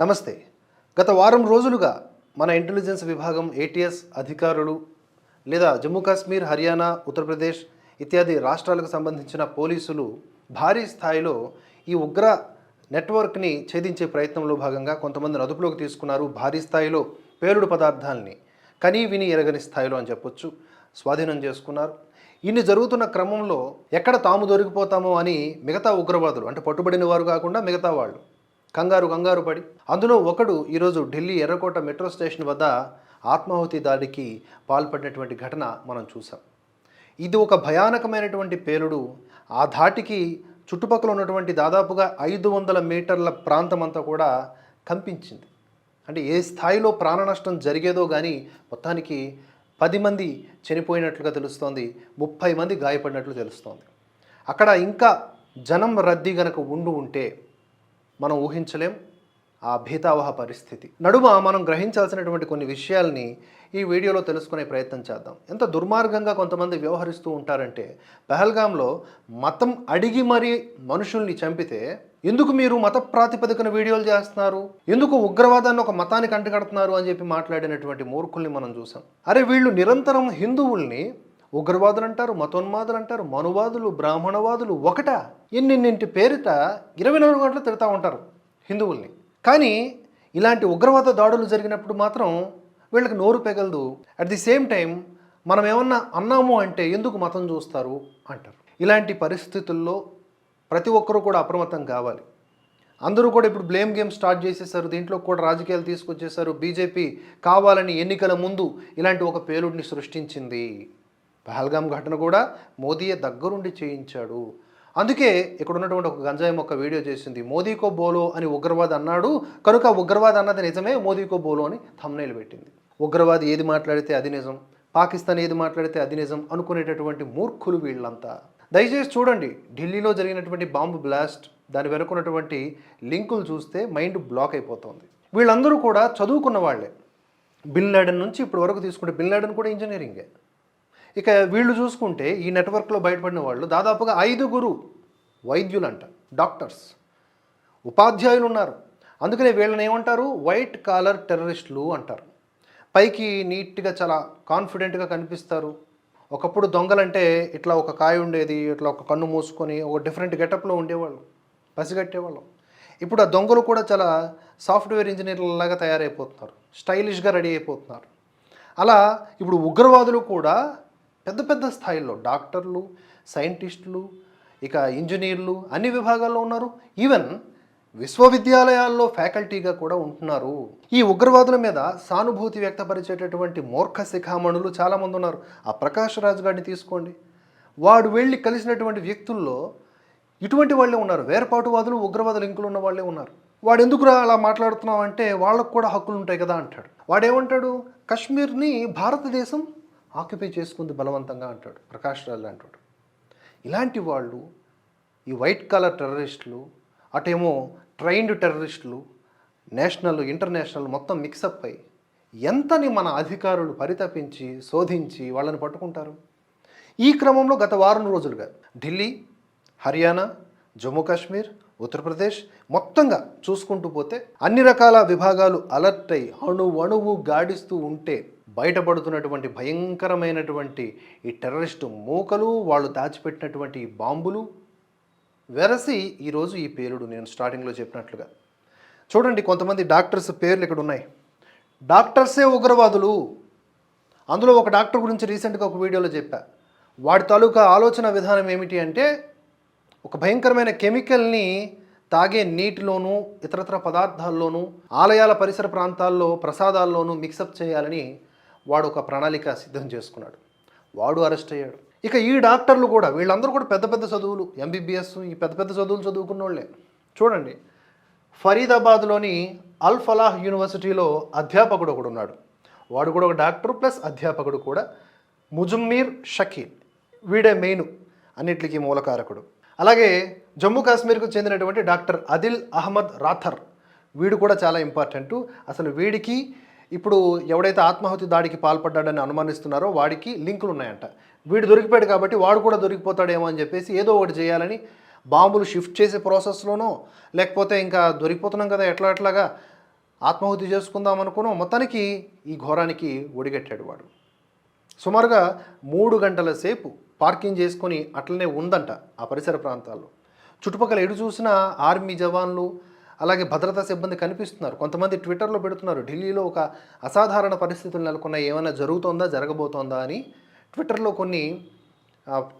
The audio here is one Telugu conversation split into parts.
నమస్తే. గత వారం రోజులుగా మన ఇంటెలిజెన్స్ విభాగం ఏటీఎస్ అధికారులు లేదా జమ్మూ కాశ్మీర్ హర్యానా ఉత్తరప్రదేశ్ ఇత్యాది రాష్ట్రాలకు సంబంధించిన పోలీసులు భారీ స్థాయిలో ఈ ఉగ్ర నెట్వర్క్ని ఛేదించే ప్రయత్నంలో భాగంగా కొంతమందిని అదుపులోకి తీసుకున్నారు. భారీ స్థాయిలో పేలుడు పదార్థాలని కనీ విని ఎరగని స్థాయిలో అని చెప్పొచ్చు. స్వాధీనం చేసుకున్నారు. ఇన్ని జరుగుతున్న క్రమంలో ఎక్కడ తాము దొరికిపోతామో అని మిగతా ఉగ్రవాదులు అంటే పట్టుబడిన వారు కాకుండా మిగతా వాళ్ళు కంగారు కంగారు పడి. అందులో ఒకడు ఈరోజు ఢిల్లీ ఎర్రకోట మెట్రో స్టేషన్ వద్ద ఆత్మాహుతి దాడికి పాల్పడినటువంటి ఘటన మనం చూసాం ఇది ఒక భయానకమైనటువంటి పేలుడు. ఆ ధాటికి చుట్టుపక్కల ఉన్నటువంటి దాదాపుగా ఐదు వందల మీటర్ల ప్రాంతం అంతా కూడా కంపించింది. అంటే ఏ స్థాయిలో ప్రాణ నష్టం జరిగేదో కానీ మొత్తానికి పది మంది చనిపోయినట్లుగా తెలుస్తోంది. ముప్పై మంది గాయపడినట్లు తెలుస్తోంది. అక్కడ ఇంకా జనం రద్దీ గనక ఉండు ఉంటే మనం ఊహించలేం. ఆ భీతావహ పరిస్థితి. నడుమ మనం గ్రహించాల్సినటువంటి కొన్ని విషయాల్ని ఈ వీడియోలో తెలుసుకునే ప్రయత్నం చేద్దాం. ఎంత దుర్మార్గంగా కొంతమంది వ్యవహరిస్తూ ఉంటారంటే పహల్గాంలో మతం అడిగి మరీ మనుషుల్ని చంపితే ఎందుకు మీరు మత ప్రాతిపదికన వీడియోలు చేస్తున్నారు? ఎందుకు ఉగ్రవాదాన్ని ఒక మతానికి అంటగడుతున్నారు అని చెప్పి మాట్లాడినటువంటి మూర్ఖుల్ని మనం చూసాం. అరే వీళ్ళు నిరంతరం హిందువుల్ని ఉగ్రవాదులు అంటారు మతోన్మాదులు అంటారు మనువాదులు బ్రాహ్మణవాదులు ఒకట. ఎన్నిన్నింటి పేరిట ఇరవై నాలుగు గంటలు తిడతా ఉంటారు హిందువుల్ని. కానీ ఇలాంటి ఉగ్రవాద దాడులు జరిగినప్పుడు మాత్రం వీళ్ళకి నోరు పెగలదు. అట్ ది సేమ్ టైం మనం ఏమన్నా అన్నాము అంటే ఎందుకు మతం చూస్తారు అంటారు. ఇలాంటి పరిస్థితుల్లో ప్రతి ఒక్కరూ కూడా అప్రమత్తం కావాలి. అందరూ కూడా ఇప్పుడు బ్లేమ్ గేమ్ స్టార్ట్ చేసేసారు. దీంట్లో కూడా రాజకీయాలు తీసుకొచ్చేసారు. బీజేపీ కావాలని ఎన్నికల ముందు ఇలాంటి ఒక పేలుడిని సృష్టించింది. పహల్గామ్ ఘటన కూడా మోదీయే దగ్గరుండి చేయించాడు. అందుకే ఇక్కడ ఉన్నటువంటి ఒక గంజాయి మొక్క వీడియో చేసింది. మోదీకో బోలో అని ఉగ్రవాద్ అన్నాడు. కనుక ఉగ్రవాద్ అన్నది నిజమే మోదీకో బోలో అని థంబ్నైల్ పెట్టింది. ఉగ్రవాది ఏది మాట్లాడితే అది నిజం పాకిస్తాన్ ఏది మాట్లాడితే అది నిజం అనుకునేటటువంటి మూర్ఖులు వీళ్ళంతా. దయచేసి చూడండి ఢిల్లీలో జరిగినటువంటి బాంబు బ్లాస్ట్ దాని వెనుకున్నటువంటి లింకులు చూస్తే మైండ్ బ్లాక్ అయిపోతుంది. వీళ్ళందరూ కూడా చదువుకున్న వాళ్ళే. బిన్ లాడెన్ నుంచి ఇప్పటి వరకు తీసుకుంటే బిన్ లాడెన్ కూడా ఇంజనీరింగే. ఇక వీళ్ళు చూసుకుంటే ఈ నెట్వర్క్లో బయటపడిన వాళ్ళు దాదాపుగా ఐదుగురు వైద్యులంట డాక్టర్స్. ఉపాధ్యాయులు ఉన్నారు. అందుకనే వీళ్ళని ఏమంటారు? వైట్ కాలర్ టెర్రరిస్టులు అంటారు. పైకి నీట్గా చాలా కాన్ఫిడెంట్గా కనిపిస్తారు. ఒకప్పుడు దొంగలంటే ఇట్లా ఒక కాయ ఉండేది ఇట్లా ఒక కన్ను మూసుకొని ఒక డిఫరెంట్ గెటప్లో ఉండేవాళ్ళు పసిగట్టేవాళ్ళం. ఇప్పుడు ఆ దొంగలు కూడా చాలా సాఫ్ట్వేర్ ఇంజనీర్లలాగా తయారైపోతున్నారు స్టైలిష్గా రెడీ అయిపోతున్నారు. అలా ఇప్పుడు ఉగ్రవాదులు కూడా పెద్ద పెద్ద స్థాయిలో డాక్టర్లు సైంటిస్టులు ఇక ఇంజనీర్లు అన్ని విభాగాల్లో ఉన్నారు. ఈవెన్ విశ్వవిద్యాలయాల్లో ఫ్యాకల్టీగా కూడా ఉంటున్నారు. ఈ ఉగ్రవాదుల మీద సానుభూతి వ్యక్తపరిచేటటువంటి మూర్ఖ శిఖామణులు చాలామంది ఉన్నారు. ఆ ప్రకాష్ రాజ్ గారిని తీసుకోండి. వాడు వెళ్ళి కలిసినటువంటి వ్యక్తుల్లో ఇటువంటి వాళ్ళే ఉన్నారు. వేర్పాటువాదులు ఉగ్రవాద లింకులు ఉన్న వాళ్ళే ఉన్నారు. వాడు ఎందుకురా అలా మాట్లాడుతున్నావు అంటే వాళ్ళకు కూడా హక్కులు ఉంటాయి కదా అంటాడు. వాడేమంటాడు? కశ్మీర్ని భారతదేశం ఆక్యుపై చేసుకుంది బలవంతంగా అంటాడు ప్రకాష్ రాజ్ అంటాడు. ఇలాంటి వాళ్ళు ఈ వైట్ కలర్ టెర్రరిస్టులు అటేమో ట్రైన్డ్ టెర్రరిస్టులు నేషనల్ ఇంటర్నేషనల్ మొత్తం మిక్సప్ అయి ఎంతని మన అధికారులు పరితపించి శోధించి వాళ్ళని పట్టుకుంటారు? ఈ క్రమంలో గత వారం రోజులుగా ఢిల్లీ హర్యానా జమ్మూ కాశ్మీర్ ఉత్తరప్రదేశ్ మొత్తంగా చూసుకుంటూ పోతే అన్ని రకాల విభాగాలు అలర్ట్ అయి అణు అణువు గాడిస్తూ ఉంటే బయటపడుతున్నటువంటి భయంకరమైనటువంటి ఈ టెర్రరిస్టు మూకలు వాళ్ళు దాచిపెట్టినటువంటి ఈ బాంబులు వెరసి ఈరోజు ఈ పేరుడు నేను స్టార్టింగ్లో చెప్పినట్లుగా. చూడండి కొంతమంది డాక్టర్స్ పేర్లు ఇక్కడ ఉన్నాయి. డాక్టర్సే ఉగ్రవాదులు. అందులో ఒక డాక్టర్ గురించి రీసెంట్గా ఒక వీడియోలో చెప్పా. వాడి తాలూకా ఆలోచన విధానం ఏమిటి అంటే ఒక భయంకరమైన కెమికల్ని తాగే నీటిలోనూ ఇతరతర పదార్థాల్లోనూ ఆలయాల పరిసర ప్రాంతాల్లో ప్రసాదాల్లోనూ మిక్సప్ చేయాలని వాడు ఒక ప్రణాళిక సిద్ధం చేసుకున్నాడు. వాడు అరెస్ట్ అయ్యాడు. ఇక ఈ డాక్టర్లు కూడా వీళ్ళందరూ కూడా పెద్ద పెద్ద చదువులు ఎంబీబీఎస్ ఈ పెద్ద పెద్ద చదువులు చదువుకున్న వాళ్ళే చూడండి ఫరీదాబాద్లోని అల్ ఫలాహ్ యూనివర్సిటీలో అధ్యాపకుడు ఒకడు ఉన్నాడు. వాడు కూడా ఒక డాక్టర్ ప్లస్ అధ్యాపకుడు కూడా ముజుమ్మీర్ షకీల్. వీడే మెయిన్ అన్నిటికీ మూలకారకుడు. అలాగే జమ్మూ కాశ్మీర్కు చెందినటువంటి డాక్టర్ అదిల్ అహ్మద్ రాథర్. వీడు కూడా చాలా ఇంపార్టెంట్ అసలు వీడికి ఇప్పుడు ఎవడైతే ఆత్మాహుతి దాడికి పాల్పడ్డాడని అనుమానిస్తున్నారో వాడికి లింకులు ఉన్నాయంట. వీడు దొరికిపోయాడు కాబట్టి వాడు కూడా దొరికిపోతాడేమో అని చెప్పేసి ఏదో ఒకటి చేయాలని బాంబులు షిఫ్ట్ చేసే ప్రాసెస్లోనో లేకపోతే ఇంకా దొరికిపోతున్నాం కదా ఎట్లా ఎట్లాగా ఆత్మాహుతి చేసుకుందాం అనుకున్నాం మొత్తానికి ఈ ఘోరానికి ఒడిగట్టాడు వాడు. సుమారుగా మూడు గంటల సేపు పార్కింగ్ చేసుకొని అట్లనే ఉందంట ఆ పరిసర ప్రాంతాల్లో. చుట్టుపక్కల ఎటు చూసినా ఆర్మీ జవాన్లు అలాగే భద్రతా సిబ్బంది కనిపిస్తున్నారు. కొంతమంది ట్విట్టర్లో పెడుతున్నారు ఢిల్లీలో ఒక అసాధారణ పరిస్థితులు నెలకొన్న ఏమైనా జరుగుతోందా జరగబోతోందా అని. ట్విట్టర్లో కొన్ని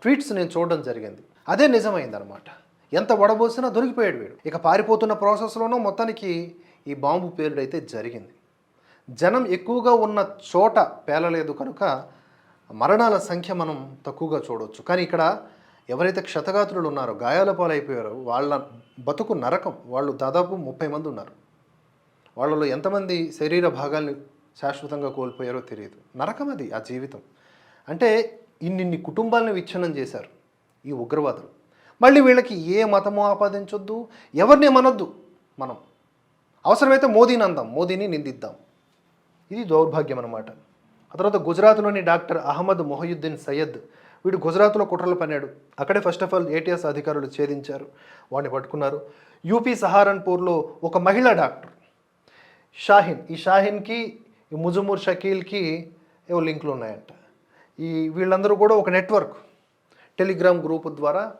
ట్వీట్స్ నేను చూడడం జరిగింది. అదే నిజమైందనమాట ఎంత వడబోసినా దొరికిపోయాడు వీడు. ఇక పారిపోతున్న ప్రాసెస్లోనూ మొత్తానికి ఈ బాంబు పేలుడైతే జరిగింది. జనం ఎక్కువగా ఉన్న చోట పేలలేదు కనుక మరణాల సంఖ్య మనం తక్కువగా చూడవచ్చు కానీ ఇక్కడ ఎవరైతే క్షతగాత్రులు ఉన్నారో గాయాల పాలైపోయారో వాళ్ళ బతుకు నరకం. వాళ్ళు దాదాపు ముప్పై మంది ఉన్నారు. వాళ్ళలో ఎంతమంది శరీర భాగాల్ని శాశ్వతంగా కోల్పోయారో తెలియదు. నరకం అది ఆ జీవితం. అంటే ఇన్నిన్ని కుటుంబాలను విచ్ఛిన్నం చేశారు ఈ ఉగ్రవాదులు. మళ్ళీ వీళ్ళకి ఏ మతమో ఆపాదించొద్దు ఎవరిని మనొద్దు మనం. అవసరమైతే మోదీని అందాం మోదీని నిందిద్దాం. ఇది దౌర్భాగ్యం అన్నమాట ఆ తర్వాత గుజరాత్లోని డాక్టర్ అహ్మద్ మొహయుద్దీన్ సయ్యద్ వీడు గుజరాత్లో కుట్రలు పన్నాడు. అక్కడే ఫస్ట్ ఆఫ్ ఆల్ ఏటీఎస్ అధికారులు ఛేదించారు. వాడిని పట్టుకున్నారు. యూపీ సహారన్పూర్లో ఒక మహిళా డాక్టర్. షాహిన్. ఈ షాహిన్కి ఈ ముజుమూర్ షకీల్కి ఏవో లింకులు ఉన్నాయంట. ఈ వీళ్ళందరూ కూడా ఒక నెట్వర్క్. టెలిగ్రామ్ గ్రూప్ ద్వారా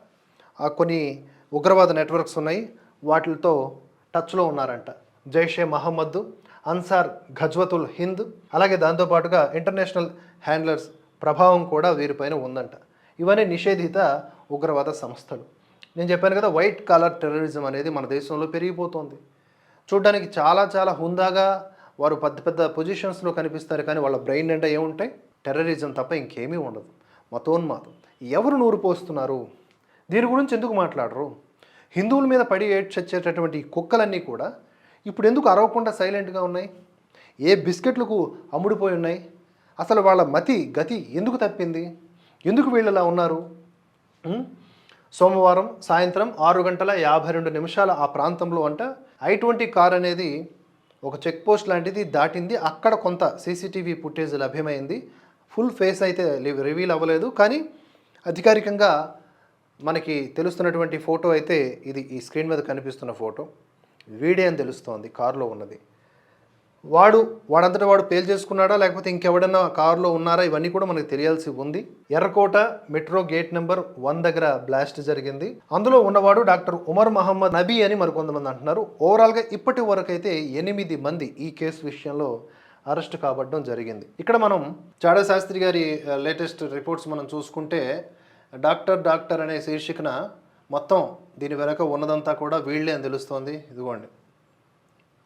ఆ కొన్ని ఉగ్రవాద నెట్వర్క్స్ ఉన్నాయి. వాటితో టచ్లో ఉన్నారంట. జైషే మహమ్మద్ అన్సార్ ఘజ్వతుల్ హింద్. అలాగే దాంతోపాటుగా ఇంటర్నేషనల్ హ్యాండ్లర్స్ ప్రభావం కూడా వీరిపైన ఉందంట. ఇవన్నీ నిషేధిత ఉగ్రవాద సంస్థలు. నేను చెప్పాను కదా వైట్ కాలర్ టెర్రరిజం అనేది మన దేశంలో పెరిగిపోతుంది. చూడ్డానికి చాలా చాలా హుందాగా వారు పెద్ద పెద్ద పొజిషన్స్లో కనిపిస్తారు కానీ వాళ్ళ బ్రెయిన్ అంటే ఏముంటాయి? టెర్రరిజం తప్ప ఇంకేమీ ఉండదు. మతోన్మాదం. ఎవరు నూరు పోస్తున్నారు? దీని గురించి ఎందుకు మాట్లాడరు? హిందువుల మీద పడి ఏడ్చొచ్చేటటువంటి ఈ కుక్కలన్నీ కూడా ఇప్పుడు ఎందుకు అరవకుండా సైలెంట్గా ఉన్నాయి? ఏ బిస్కెట్లకు అమ్ముడిపోయి ఉన్నాయి? అసలు వాళ్ళ మతి గతి ఎందుకు తప్పింది? ఎందుకు వీళ్ళలా ఉన్నారు? సోమవారం సాయంత్రం ఆరు గంటల యాభై రెండు నిమిషాల ఆ ప్రాంతంలో అంట ఐ ట్వంటీ కార్ అనేది ఒక చెక్ పోస్ట్ లాంటిది దాటింది. అక్కడ కొంత సీసీటీవీ ఫుటేజ్ లభ్యమైంది. ఫుల్ ఫేస్ అయితే రివీల్ అవ్వలేదు. కానీ అధికారికంగా మనకి తెలుస్తున్నటువంటి ఫోటో అయితే ఇది ఈ స్క్రీన్ మీద కనిపిస్తున్న ఫోటో. వీడే అని తెలుస్తోంది కారులో ఉన్నది. వాడు వాడంతటా వాడు పేల్ చేసుకున్నాడా లేకపోతే ఇంకెవడన్నా కారులో ఉన్నారా ఇవన్నీ కూడా మనకు తెలియాల్సి ఉంది. ఎర్రకోట మెట్రో గేట్ నెంబర్ వన్ దగ్గర బ్లాస్ట్ జరిగింది. అందులో ఉన్నవాడు డాక్టర్ ఉమర్ మహమ్మద్ నబీ అని మరికొంతమంది అంటున్నారు. ఓవరాల్గా ఇప్పటి వరకు అయితే ఎనిమిది మంది ఈ కేసు విషయంలో అరెస్ట్ కాబడడం జరిగింది. ఇక్కడ మనం చాడా శాస్త్రి గారి లేటెస్ట్ రిపోర్ట్స్ మనం చూసుకుంటే డాక్టర్ డాక్టర్ అనే శీర్షికన మొత్తం దీని వెనక ఉన్నదంతా కూడా వీళ్ళే అని తెలుస్తోంది. ఇదిగోండి.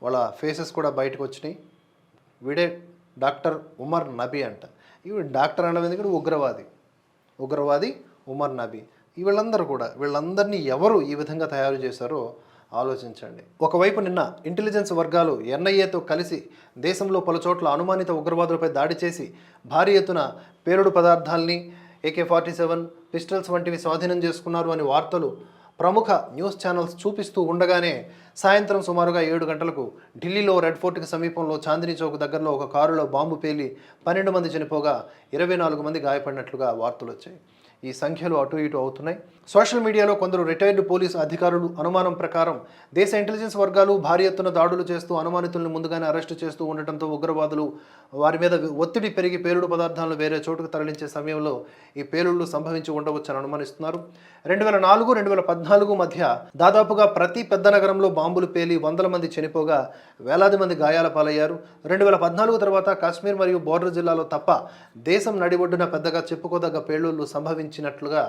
వాళ్ళ ఫేసెస్ కూడా బయటకు వచ్చినాయి. వీడే డాక్టర్ ఉమర్ నబీ అంట. ఇవి డాక్టర్ అనడం ఎందుకంటే ఉగ్రవాది. ఉగ్రవాది ఉమర్ నబీ. వీళ్ళందరూ కూడా వీళ్ళందరినీ ఎవరు ఈ విధంగా తయారు చేశారో ఆలోచించండి. ఒకవైపు నిన్న ఇంటెలిజెన్స్ వర్గాలు ఎన్ఐఏతో కలిసి దేశంలో పలుచోట్ల అనుమానిత ఉగ్రవాదులపై దాడి చేసి భారీ ఎత్తున పేలుడు పదార్థాల్ని ఏకే ఫార్టీ సెవెన్ పిస్టల్స్ వంటివి స్వాధీనం చేసుకున్నారు అని వార్తలు ప్రముఖ న్యూస్ ఛానల్స్ చూపిస్తూ ఉండగానే సాయంత్రం సుమారుగా ఏడు గంటలకు ఢిల్లీలో రెడ్ ఫోర్ట్కి సమీపంలో చాందినీ చౌక్ దగ్గరలో ఒక కారులో బాంబు పేలి పన్నెండు మంది చనిపోగా ఇరవై నాలుగు మంది గాయపడినట్లుగా వార్తలు వచ్చాయి. ఈ సంఖ్యలు అటు ఇటు అవుతున్నాయి. సోషల్ మీడియాలో కొందరు రిటైర్డ్ పోలీసు అధికారులు అనుమానం ప్రకారం దేశ ఇంటెలిజెన్స్ వర్గాలు భారీ ఎత్తున దాడులు చేస్తూ అనుమానితులను ముందుగానే అరెస్టు చేస్తూ ఉండటంతో ఉగ్రవాదులు వారి మీద ఒత్తిడి పెరిగి పేలుడు పదార్థాలను వేరే చోటుకు తరలించే సమయంలో ఈ పేలుళ్ళు సంభవించి ఉండవచ్చని అనుమానిస్తున్నారు. రెండు వేల నాలుగు రెండు వేల పద్నాలుగు మధ్య దాదాపుగా ప్రతి పెద్ద నగరంలో బాంబులు పేలి వందల మంది చనిపోగా వేలాది మంది గాయాల పాలయ్యారు. రెండు వేల పద్నాలుగు తర్వాత కాశ్మీర్ మరియు బోర్డర్ జిల్లాలో తప్ప దేశం నడిబొడ్డున పెద్దగా చెప్పుకోదగ్గ పేలుళ్ళు సంభవించినట్లుగా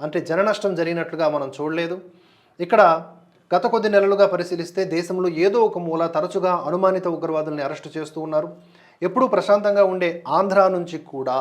అంటే జన నష్టం జరిగినట్లుగా మనం చూడలేదు. ఇక్కడ గత కొద్ది నెలలుగా పరిశీలిస్తే దేశంలో ఏదో ఒక మూల తరచుగా అనుమానిత ఉగ్రవాదుల్ని అరెస్టు చేస్తూ ఉన్నారు. ఎప్పుడూ ప్రశాంతంగా ఉండే ఆంధ్ర నుంచి కూడా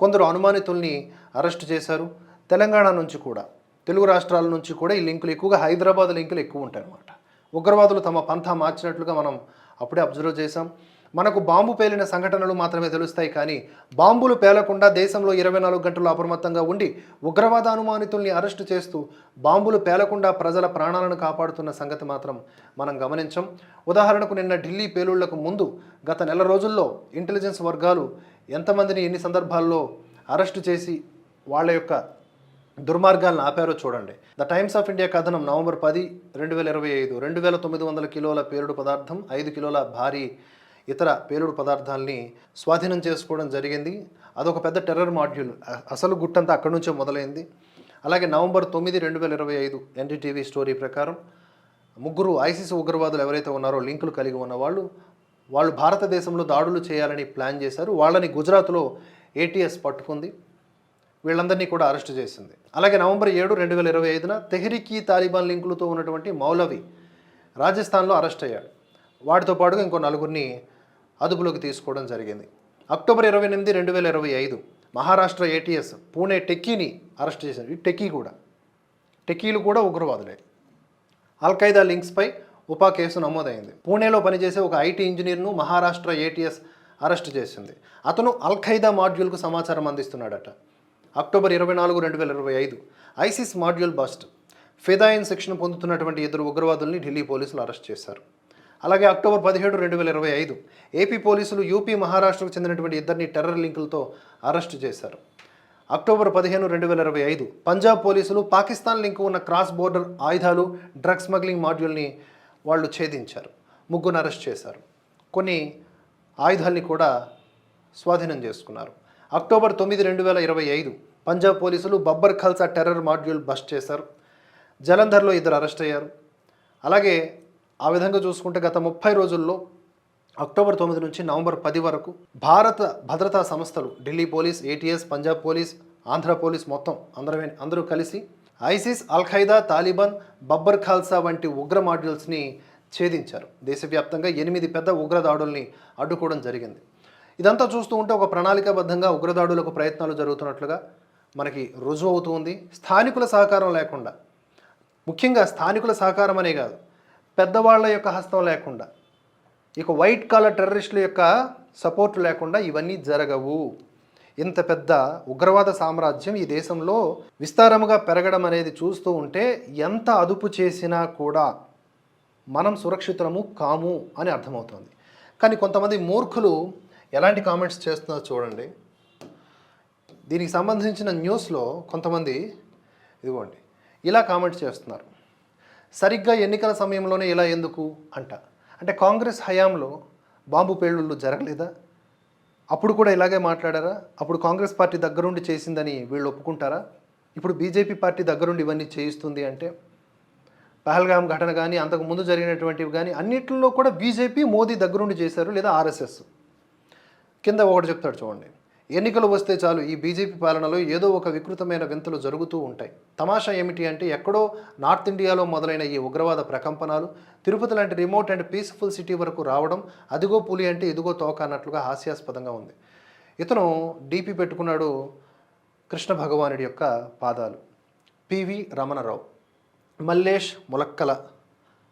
కొందరు అనుమానితుల్ని అరెస్టు చేశారు. తెలంగాణ నుంచి కూడా తెలుగు రాష్ట్రాల నుంచి కూడా ఈ లింకులు ఎక్కువగా హైదరాబాద్ లింకులు ఎక్కువ ఉంటాయి అన్నమాట ఉగ్రవాదులు తమ పంథా మార్చినట్లుగా మనం అప్పుడే అబ్జర్వ్ చేశాం. మనకు బాంబు పేలిన సంఘటనలు మాత్రమే తెలుస్తాయి కానీ బాంబులు పేలకుండా దేశంలో ఇరవై నాలుగు గంటలు అప్రమత్తంగా ఉండి ఉగ్రవాద అనుమానితుల్ని అరెస్టు చేస్తూ బాంబులు పేలకుండా ప్రజల ప్రాణాలను కాపాడుతున్న సంగతి మాత్రం మనం గమనించం. ఉదాహరణకు నిన్న ఢిల్లీ పేలుళ్ళకు ముందు గత నెల రోజుల్లో ఇంటెలిజెన్స్ వర్గాలు ఎంతమందిని ఎన్ని సందర్భాల్లో అరెస్టు చేసి వాళ్ళ యొక్క దుర్మార్గాలను ఆపారో చూడండి. ద టైమ్స్ ఆఫ్ ఇండియా కథనం నవంబర్ పది రెండు వేల ఇరవై ఐదు రెండు వేల తొమ్మిది వందల కిలోల పేరుడు పదార్థం ఐదు కిలోల భారీ ఇతర పేలుడు పదార్థాలని స్వాధీనం చేసుకోవడం జరిగింది. అదొక పెద్ద టెర్రర్ మాడ్యూల్. అసలు గుట్టంతా అక్కడి నుంచే మొదలైంది. అలాగే నవంబర్ తొమ్మిది రెండు వేల ఇరవై ఐదు ఎన్డీటీవీ స్టోరీ ప్రకారం ముగ్గురు ఐసిస్ ఉగ్రవాదులు ఎవరైతే ఉన్నారో లింకులు కలిగి ఉన్న వాళ్ళు వాళ్ళు భారతదేశంలో దాడులు చేయాలని ప్లాన్ చేశారు. వాళ్ళని గుజరాత్లో ఏటీఎస్ పట్టుకుంది. వీళ్ళందరినీ కూడా అరెస్ట్ చేసింది. అలాగే నవంబర్ ఏడు రెండు వేల ఇరవై ఐదున తెహ్రీకి తాలిబాన్ లింకులతో ఉన్నటువంటి మౌలవి రాజస్థాన్లో అరెస్ట్ అయ్యాడు. వాటితో పాటుగా ఇంకో నలుగురిని అదుపులోకి తీసుకోవడం జరిగింది. అక్టోబర్ ఇరవై ఎనిమిది రెండు వేల ఇరవై ఐదు మహారాష్ట్ర ఏటీఎస్ పూణే టెక్కీని అరెస్ట్ చేశారు. ఈ టెక్కీ కూడా. టెక్కీలు కూడా ఉగ్రవాదులే. అల్ఖైదా లింక్స్పై ఉపా కేసు నమోదైంది. పూణేలో పనిచేసే ఒక ఐటీ ఇంజనీర్ను మహారాష్ట్ర ఏటీఎస్ అరెస్ట్ చేసింది. అతను అల్ఖైదా మాడ్యూల్కు సమాచారం అందిస్తున్నాడట. అక్టోబర్ ఇరవై నాలుగు రెండు వేల ఇరవై ఐదు ఐసిస్ మాడ్యూల్ బస్ట్ ఫిదాయిన్ శిక్షణ పొందుతున్నటువంటి ఇద్దరు ఉగ్రవాదుల్ని ఢిల్లీ పోలీసులు అరెస్ట్ చేశారు. అలాగే అక్టోబర్ పదిహేడు రెండు వేల ఇరవై ఐదు ఏపీ పోలీసులు యూపీ మహారాష్ట్రకు చెందినటువంటి ఇద్దరిని టెర్రర్ లింకులతో అరెస్ట్ చేశారు. అక్టోబర్ పదిహేను రెండు వేల ఇరవై ఐదు పంజాబ్ పోలీసులు పాకిస్తాన్ లింకు ఉన్న క్రాస్ బోర్డర్ ఆయుధాలు డ్రగ్ స్మగ్లింగ్ మాడ్యూల్ని వాళ్ళు ఛేదించారు. ముగ్గురు అరెస్ట్ చేశారు. కొన్ని ఆయుధాల్ని కూడా స్వాధీనం చేసుకున్నారు. అక్టోబర్ తొమ్మిది రెండు వేల ఇరవై ఐదు పంజాబ్ పోలీసులు Babbar Khalsa terror module bust చేశారు. జలంధర్లో ఇద్దరు అరెస్ట్ అయ్యారు. అలాగే ఆ విధంగా చూసుకుంటే గత ముప్పై రోజుల్లో అక్టోబర్ తొమ్మిది నుంచి నవంబర్ పది వరకు భారత భద్రతా సంస్థలు Delhi police ATS Punjab police Andhra police మొత్తం అందరూ అందరూ కలిసి ISIS Al Qaeda Taliban Babbar Khalsa వంటి ఉగ్ర మాడ్యూల్స్ని ఛేదించారు. దేశవ్యాప్తంగా ఎనిమిది పెద్ద ఉగ్రదాడుల్ని అడ్డుకోవడం జరిగింది. ఇదంతా చూస్తూ ఉంటే ఒక ప్రణాళికాబద్ధంగా ఉగ్రదాడులకు ప్రయత్నాలు జరుగుతున్నట్లుగా మనకి రుజువు అవుతుంది స్థానికుల సహకారం లేకుండా. ముఖ్యంగా స్థానికుల సహకారం అనే కాదు పెద్దవాళ్ళ యొక్క హస్తం లేకుండా ఇక వైట్ కాలర్ టెర్రరిస్టుల యొక్క సపోర్ట్ లేకుండా ఇవన్నీ జరగవు. ఇంత పెద్ద ఉగ్రవాద సామ్రాజ్యం ఈ దేశంలో విస్తారముగా పెరగడం అనేది చూస్తూ ఉంటే ఎంత అదుపు చేసినా కూడా మనం సురక్షితము కాము అని అర్థమవుతుంది. కానీ కొంతమంది మూర్ఖులు ఎలాంటి కామెంట్స్ చేస్తున్నారో చూడండి. దీనికి సంబంధించిన న్యూస్లో కొంతమంది ఇదిగోండి ఇలా కామెంట్స్ చేస్తున్నారు. సరిగ్గా ఎన్నికల సమయంలోనే ఇలా ఎందుకు అంట. అంటే కాంగ్రెస్ హయాంలో బాంబు పేలుళ్ళు జరగలేదా? అప్పుడు కూడా ఇలాగే మాట్లాడారా? అప్పుడు కాంగ్రెస్ పార్టీ దగ్గరుండి చేసిందని వీళ్ళు ఒప్పుకుంటారా? ఇప్పుడు బీజేపీ పార్టీ దగ్గరుండి ఇవన్నీ చేయిస్తుంది అంటే పహల్గాం ఘటన కానీ అంతకుముందు జరిగినటువంటివి కానీ అన్నింటిలో కూడా బీజేపీ మోదీ దగ్గరుండి చేశారు లేదా ఆర్ఎస్ఎస్? కింద ఒకటి చెప్తాడు చూడండి. ఎన్నికలు వస్తే చాలు ఈ బీజేపీ పాలనలో ఏదో ఒక వికృతమైన వింతలు జరుగుతూ ఉంటాయి. తమాషా ఏమిటి అంటే ఎక్కడో నార్త్ ఇండియాలో మొదలైన ఈ ఉగ్రవాద ప్రకంపనాలు తిరుపతి లాంటి రిమోట్ అండ్ పీస్ఫుల్ సిటీ వరకు రావడం అదిగో పులి అంటే ఇదిగో తోక అన్నట్లుగా హాస్యాస్పదంగా ఉంది. ఇతను డీపీ పెట్టుకున్నాడు కృష్ణ భగవానుడి యొక్క పాదాలు. పివి రమణరావు మల్లేష్ ములక్కల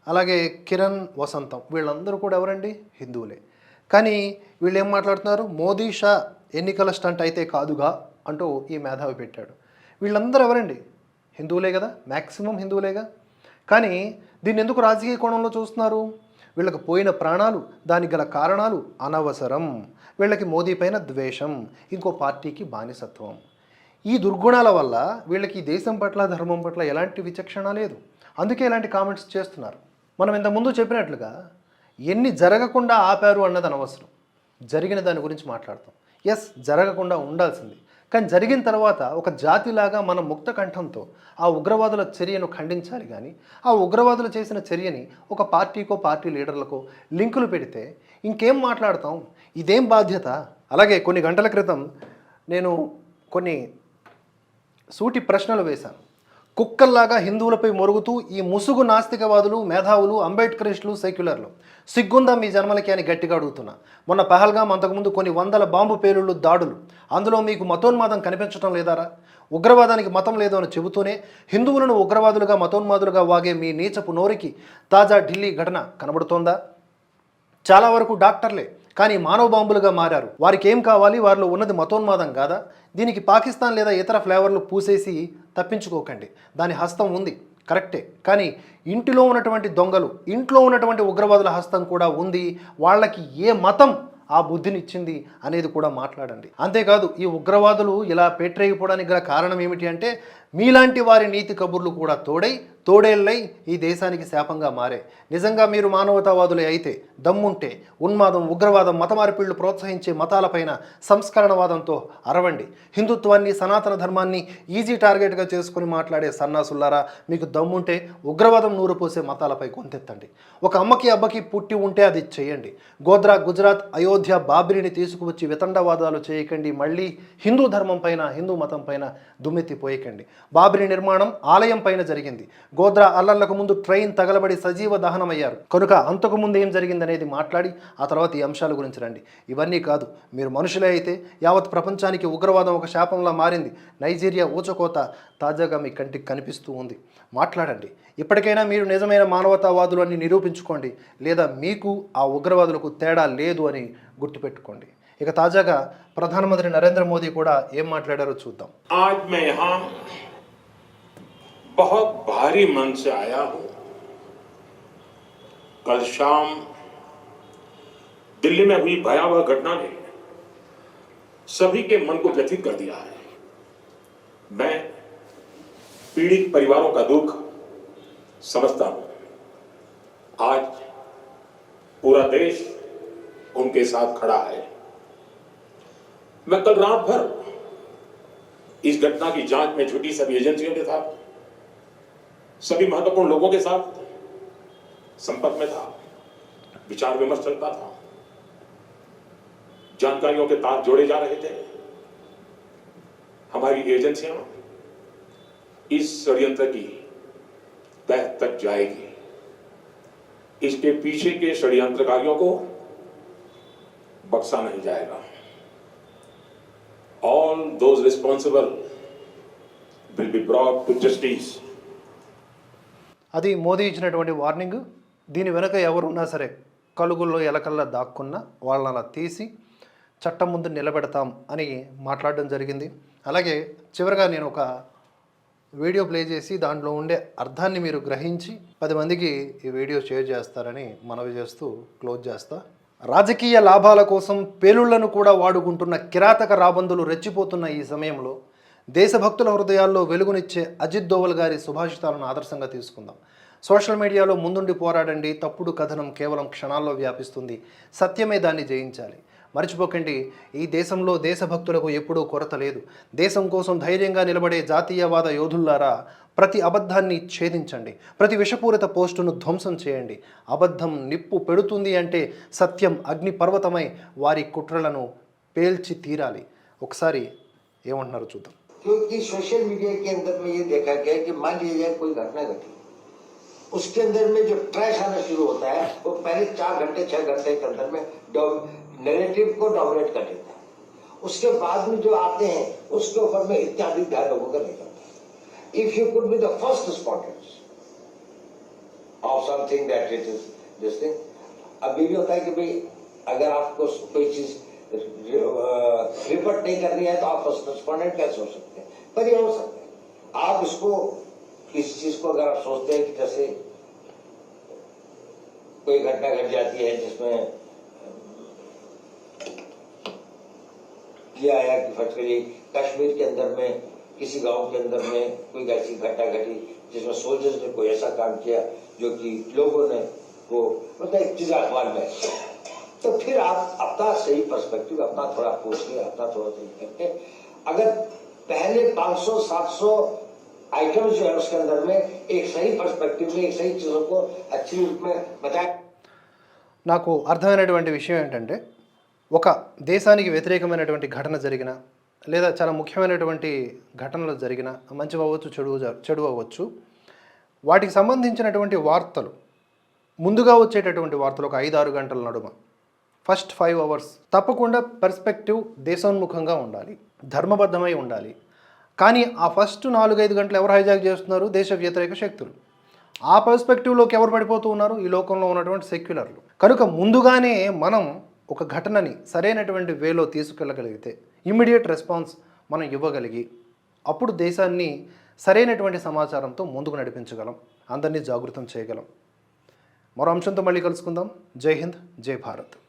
అలాగే కిరణ్ వసంతం వీళ్ళందరూ కూడా ఎవరండి? హిందువులే. కానీ వీళ్ళు ఏం మాట్లాడుతున్నారు? మోదీ షా ఎన్నికల స్టంట్ అయితే కాదుగా అంటూ ఈ మేధావి పెట్టాడు. వీళ్ళందరూ ఎవరండి? హిందువులే కదా మ్యాక్సిమం హిందువులేగా? కానీ దీన్ని ఎందుకు రాజకీయ కోణంలో చూస్తున్నారు? వీళ్ళకి పోయిన ప్రాణాలు దానికి గల కారణాలు అనవసరం. వీళ్ళకి మోదీ పైన ద్వేషం ఇంకో పార్టీకి బానిసత్వం. ఈ దుర్గుణాల వల్ల వీళ్ళకి దేశం పట్ల ధర్మం పట్ల ఎలాంటి విచక్షణ లేదు. అందుకే ఇలాంటి కామెంట్స్ చేస్తున్నారు. మనం ఇంతకుముందు చెప్పినట్లుగా ఎన్ని జరగకుండా ఆపారు అన్నది అనవసరం. జరిగిన దాని గురించి మాట్లాడతాం. ఎస్ జరగకుండా ఉండాల్సింది. కానీ జరిగిన తర్వాత ఒక జాతిలాగా మన ముక్త కంఠంతో ఆ ఉగ్రవాదుల చర్యను ఖండించాలి కానీ ఆ ఉగ్రవాదులు చేసిన చర్యని ఒక పార్టీకో పార్టీ లీడర్లకో లింకులు పెడితే ఇంకేం మాట్లాడతాం? ఇదేం బాధ్యత? అలాగే కొన్ని గంటల క్రితం నేను కొన్ని సూటి ప్రశ్నలు వేశాను. కుక్కల్లాగా హిందువులపై మొరుగుతూ ఈ ముసుగు నాస్తికవాదులు మేధావులు అంబేద్కరిస్టులు సెక్యులర్లు. సిగ్గుందా మీ జన్మలకి అని గట్టిగా అడుగుతున్నా. మొన్న పహల్గాం అంతకుముందు కొన్ని వందల బాంబు పేలుళ్ళు దాడులు. అందులో మీకు మతోన్మాదం కనిపించడం లేదారా? ఉగ్రవాదానికి మతం లేదు అని చెబుతూనే హిందువులను ఉగ్రవాదులుగా మతోన్మాదులుగా వాగే మీ నీచపు నోరికి తాజా ఢిల్లీ ఘటన కనబడుతోందా? చాలా వరకు డాక్టర్లే కానీ మానవ బాంబులుగా మారారు. వారికి ఏం కావాలి? వారిలో ఉన్నది మతోన్మాదం కాదా? దీనికి పాకిస్తాన్ లేదా ఇతర ఫ్లేవర్లు పూసేసి తప్పించుకోకండి. దాని హస్తం ఉంది. కరెక్టే. కానీ ఇంటిలో ఉన్నటువంటి దొంగలు ఇంట్లో ఉన్నటువంటి ఉగ్రవాదుల హస్తం కూడా ఉంది. వాళ్ళకి ఏ మతం ఆ బుద్ధిని ఇచ్చింది అనేది కూడా మాట్లాడండి. అంతేకాదు ఈ ఉగ్రవాదులు ఇలా పేట్రేగిపోవడానికి గల కారణం ఏమిటి అంటే మీలాంటి వారి నీతి కబుర్లు కూడా తోడై తోడేళ్ళై ఈ దేశానికి శాపంగా మారే. నిజంగా మీరు మానవతావాదులే అయితే దమ్ముంటే ఉన్మాదం ఉగ్రవాదం మతమార్పిళ్ళు ప్రోత్సహించే మతాలపైన సంస్కరణవాదంతో అరవండి. హిందుత్వాన్ని సనాతన ధర్మాన్ని ఈజీ టార్గెట్గా చేసుకుని మాట్లాడే సన్నాసుల్లారా మీకు దమ్ముంటే ఉగ్రవాదం నూరు పోసే మతాలపై కొంతెత్తండి ఒక అమ్మకి అబ్బకి పుట్టి ఉంటే అది చేయండి. గోద్రా గుజరాత్ అయోధ్య బాబ్రీని తీసుకువచ్చి వితండవాదాలు చేయకండి. మళ్ళీ హిందూ ధర్మం పైన హిందూ మతం పైన దుమ్మెత్తి పోయకండి. బాబ్రీ నిర్మాణం ఆలయం పైన జరిగింది. గోద్రా అల్లర్లకు ముందు ట్రైన్ తగలబడి సజీవ దహనమయ్యారు. కనుక అంతకు ముందు ఏం జరిగిందనేది మాట్లాడి ఆ తర్వాత ఈ అంశాల గురించి రండి. ఇవన్నీ కాదు మీరు మనుషులే అయితే యావత్ ప్రపంచానికి ఉగ్రవాదం ఒక శాపంలా మారింది. నైజీరియా ఊచకోత తాజాగా మీ కంటికి కనిపిస్తూ ఉంది. మాట్లాడండి. ఇప్పటికైనా మీరు నిజమైన మానవతావాదులు అని నిరూపించుకోండి లేదా మీకు ఆ ఉగ్రవాదులకు తేడా లేదు అని గుర్తుపెట్టుకోండి. ఇక తాజాగా ప్రధానమంత్రి నరేంద్ర మోదీ కూడా ఏం మాట్లాడారో చూద్దాం. बहुत भारी मन से आया हूँ। कल शाम दिल्ली में हुई भयावह घटना ने सभी के मन को व्यथित कर दिया है। मैं पीड़ित परिवारों का दुख समझता हूँ। आज पूरा देश उनके साथ खड़ा है। मैं कल रात भर इस घटना की जाँच में जुटी सभी एजेंसियों के साथ सभी महत्वपूर्ण लोगों के साथ संपर्क में था, विचार विमर्श चलता था। जानकारियों के तार जोड़े जा रहे थे। हमारी एजेंसियाँ इस षड्यंत्र की तह तक जाएगी। इसके पीछे के षड्यंत्रकारियों को बक्सा नहीं जाएगा। All those responsible will be brought to justice. అది మోదీ ఇచ్చినటువంటి వార్నింగ్. దీని వెనుక ఎవరున్నా సరే కలుగుల్లో ఎలకల్లా దాక్కున్నా వాళ్ళని అలా తీసి చట్టం ముందు నిలబెడతాం అని మాట్లాడడం జరిగింది. అలాగే చివరగా నేను ఒక వీడియో ప్లే చేసి దాంట్లో ఉండే అర్థాన్ని మీరు గ్రహించి పది మందికి ఈ వీడియో షేర్ చేస్తారని మనవి చేస్తూ క్లోజ్ చేస్తా. రాజకీయ లాభాల కోసం పేలుళ్ళను కూడా వాడుకుంటున్న కిరాతక రాబందులు రెచ్చిపోతున్న ఈ సమయంలో దేశభక్తుల హృదయాల్లో వెలుగునిచ్చే అజిత్ దోవల్ గారి సుభాషితాలను ఆదర్శంగా తీసుకుందాం. సోషల్ మీడియాలో ముందుండి పోరాడండి తప్పుడు కథనం కేవలం క్షణాల్లో వ్యాపిస్తుంది. సత్యమే దాన్ని జయించాలి. మర్చిపోకండి ఈ దేశంలో దేశభక్తులకు ఎప్పుడూ కొరత లేదు. దేశం కోసం ధైర్యంగా నిలబడే జాతీయవాద యోధుల్లారా ప్రతి అబద్ధాన్ని ఛేదించండి. ప్రతి విషపూరిత పోస్టును ధ్వంసం చేయండి. అబద్ధం నిప్పు పెడుతుంది అంటే సత్యం అగ్ని పర్వతమై వారి కుట్రలను పేల్చి తీరాలి. ఒకసారి ఏమంటున్నారో చూద్దాం. क्योंकि सोशल मीडिया के अंदर में ये देखा गया कि मान लिया जाए कोई घटना घटी। उसके अंदर में जो ट्रैश आना शुरू होता है, वो पहले चार घंटे, छह घंटे के अंदर में नेगेटिव को डोमिनेट कर देता है। उसके बाद में जो आते हैं, उसके ऊपर में इत्यादि ध्यान लोगों का निकलता है। If you could be the first respondents of something that it is this thing अभी भी होता है कि भाई, अगर आपको कोई चीज़ रिपोर्ट नहीं करनी है तो आप रिस्पॉन्डेंट कैसे हो सकते हैं? पर ये हो सकते हैं। आप इसको, इस चीज़ को अगर आप सोचते हैं कि जैसे कोई घटना घट जाती है जिसमें किया आया कि फटकरी कश्मीर के अंदर में, किसी गाँव के अंदर में कोई ऐसी घटना घटी जिसमें सोल्जर्स ने कोई ऐसा काम किया जो कि लोगों ने वो मतलब एक चीज़ अखबार में तो फिर आप अपना सही पर्सपेक्टिव अपना थोड़ा पूछ के अपना थोड़ा सही करके अगर पहले 500 700 आइटम्स जो है उसके अंदर में एक सही पर्सपेक्टिव में एक सही चीजों को अच्छी रूप में बताया నాకు అర్థమైనటువంటి విషయం ఏంటంటే ఒక దేశానికి వ్యతిరేకమైనటువంటి ఘటన జరిగిన లేదా చాలా ముఖ్యమైనటువంటి ఘటనలు జరిగిన మంచి అవ్వచ్చు చెడు జ- చెడు అవ్వచ్చు వాటికి సంబంధించినటువంటి వార్తలు ముందుగా వచ్చేటటువంటి వార్తలు ఒక ఐదు ఆరు గంటల నడుమ First five hours. తప్పకుండా పర్స్పెక్టివ్ దేశోన్ముఖంగా ఉండాలి. ధర్మబద్ధమై ఉండాలి. కానీ ఆ ఫస్ట్ నాలుగైదు గంటలు ఎవరు హైజాక్ చేస్తున్నారు? దేశ వ్యతిరేక శక్తులు. ఆ పర్స్పెక్టివ్లోకి ఎవరు పడిపోతూ ఉన్నారు? ఈ లోకంలో ఉన్నటువంటి సెక్యులర్లు కనుక ముందుగానే మనం ఒక ఘటనని సరైనటువంటి వేలో తీసుకెళ్ళగలిగితే ఇమ్మీడియట్ రెస్పాన్స్ మనం ఇవ్వగలిగి అప్పుడు దేశాన్ని సరైనటువంటి సమాచారంతో ముందుకు నడిపించగలం. అందరినీ జాగృతం చేయగలం. మరో అంశంతో మళ్ళీ కలుసుకుందాం. జై హింద్ జై భారత్.